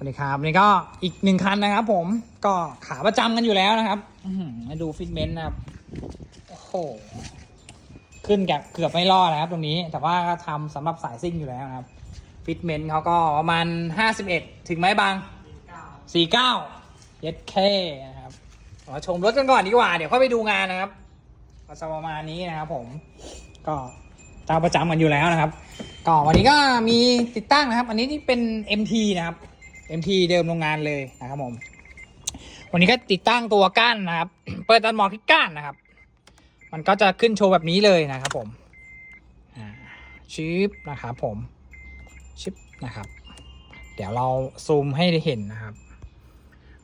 สวัสดีครับนี่ก็อีกหนึ่งคันนะครับ ผมก็ขาประจำกันอยู่แล้วนะครับมาดูฟิตเมนต์นะครับโอ้โหขึ้นกับเกือบไม่รอดนะครับ ตรงนี้ แต่ว่าก็ทำสำหรับสายซิ่งอยู่แล้วนะครับฟิตเมนต์เขาก็ประมาณห้าสิบเอ็ดถึงไหมบางสี่เก้าเย็ดเคนะครับมาชมรถกันก่อนดีกว่า เดี๋ยวค่อยไปดูงานนะครับก็จะประมาณนี้นะครับ ผมก็ตามประจำกันอยู่แล้วนะครับ ก็วันนี้ก็มีติดตั้งนะครับ อันนี้นี่เป็น MT นะครับ MT เดิมโรงงานเลยนะครับผมวันนี้ก็ติดตั้งตัวก้านนะครับ เปิดตันหมอกที่ก้านนะครับ มันก็จะขึ้นโชว์แบบนี้เลยนะครับผมชิปนะครับผมชิปนะครับ เดี๋ยวเราซูมให้ได้เห็นนะครับ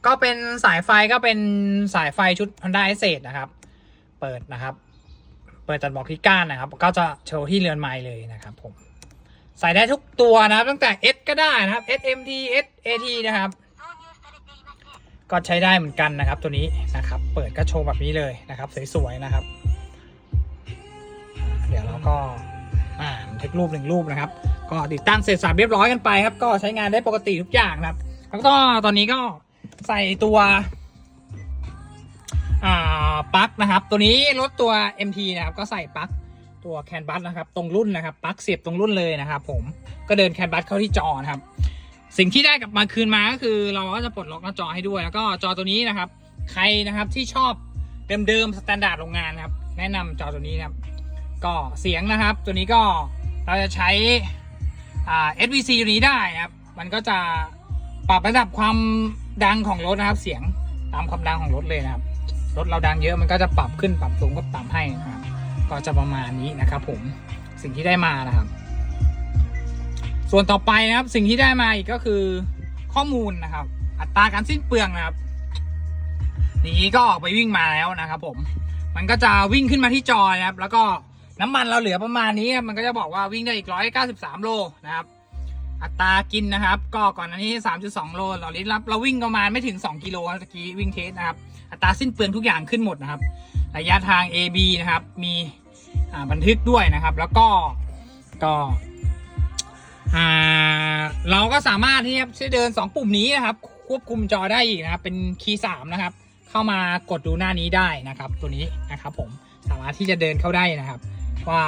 ก็เป็นสายไฟก็เป็นสายไฟชุด Honda s เนะครับ เปิดนะครับ เปิดตัดบอกที่ก้านนะครับ ก็จะโชว์ที่เรือนไม้เลยนะครับผม ใส่ได้ทุกตัวนะครับ ตั้งแต่ S ก็ได้นะครับ SMT SAT นะครับ ก็ใช้ได้เหมือนกันนะครับ ตัวนี้นะครับ เปิดก็โชว์แบบนี้เลยนะครับ สวยๆนะครับ เดี๋ยวเราก็อ่าเทครูปหนึ่งรูปนะครับ ก็ติดตั้งเสร็จสับเรียบร้อยกันไปครับ ก็ใช้งานได้ปกติทุกอย่างนะครับ แล้วก็ตอนนี้ก็ใส่ตัวอ่าปลั๊กนะครับ ตัวนี้รถตัว MT นะครับ ก็ใส่ปลั๊ก ตัวแคนบัสนะครับ ตรงรุ่นนะครับปลั๊กเสียบตรงรุ่นเลยนะครับ ผมก็เดินแคนบัสเข้าที่จอนะครับ สิ่งที่ได้กลับมาคืนมาก็คือเราก็จะปลดล็อกหน้าจอให้ด้วย แล้วก็จอตัวนี้นะครับ ใครนะครับที่ชอบเดิมๆสแตนดาร์ดโรงงานนะครับ แนะนำจอตัวนี้นะครับก็เสียงนะครับ ตัวนี้ก็เราจะใช้อ่า SVC ตัวนี้ได้นะครับ มันก็จะปรับระดับความดังของรถนะครับ เสียงตามความดังของรถเลยนะครับ รถเราดังเยอะมันก็จะปรับขึ้นปรับสูงก็ปรับให้นะครับ ก็จะประมาณนี้นะครับ ผมสิ่งที่ได้มานะครับ ส่วนต่อไปนะครับ สิ่งที่ได้มาอีกก็คือข้อมูลนะครับ อัตราการสิ้นเปลืองนะครับนี้ก็ออกไปวิ่งมาแล้วนะครับ ผม มันก็จะวิ่งขึ้นมาที่จอนะครับ แล้วก็น้ำมันเราเหลือประมาณนี้ มันก็จะบอกว่าวิ่งได้อีกร้อยเก้าสิบสามโลนะครับ อัตรากินนะครับ ก็ก่อนอันนี้สามจุดสองโลต่อลิตรครับเราวิ่งประมาณไม่ถึงสองกิโลตะกี้วิ่งเทสนะครับ อัตราสิ้นเปลืองทุกอย่างขึ้นหมดนะครับ ระยะทาง AB นะครับ มี บันทึกด้วยนะครับ แล้วก็ก็อ่าเราก็สามารถที่จะเดิน 2 ปุ่มนี้นะครับ ควบคุมจอได้อีกนะครับ เป็นคีย์สามนะครับ เข้ามากดดูหน้านี้ได้นะครับ ตัวนี้นะครับ ผมสามารถที่จะเดินเข้าได้นะครับ ว่า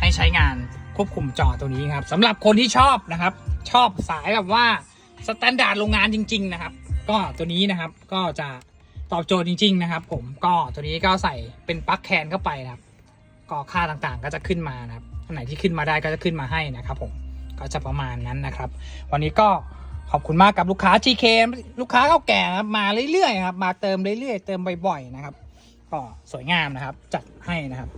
ให้ใช้งานควบคุมจอตัวนี้ครับสำหรับคนที่ชอบนะครับ ชอบสายแบบว่าสแตนดาร์ดโรงงานจริง ๆ นะครับ ก็ตัวนี้นะครับก็จะตอบโจทย์จริง ๆ นะครับ ผมก็ตัวนี้ก็ใส่เป็นปลั๊กแคนเข้าไปนะครับ ก็ค่าต่างๆก็จะขึ้นมานะครับอันไหนที่ขึ้นมาได้ก็จะขึ้นมาให้นะครับผมก็จะประมาณนั้นนะครับ วันนี้ก็ขอบคุณมากกับลูกค้า GK ลูกค้าเก่าแก่นะครับมาเรื่อยๆครับมาเติมเรื่อยๆเติมบ่อยๆนะครับก็สวยงามนะครับ จัดให้นะครับ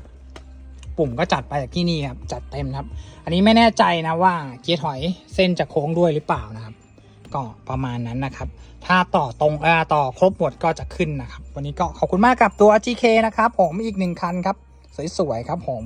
ปุ่มก็จัดไปจากที่นี่ครับจัดเต็มครับ อันนี้ไม่แน่ใจนะว่าเกียร์ถอยเส้นจะโค้งด้วยหรือเปล่านะครับ ก็ประมาณนั้นนะครับ ถ้าต่อตรงอ่อต่อครบหมดก็จะขึ้นนะครับ วันนี้ก็ขอบคุณมากกับตัว GK นะครับ ผมอีกหนึ่งคันครับ สวยๆครับผม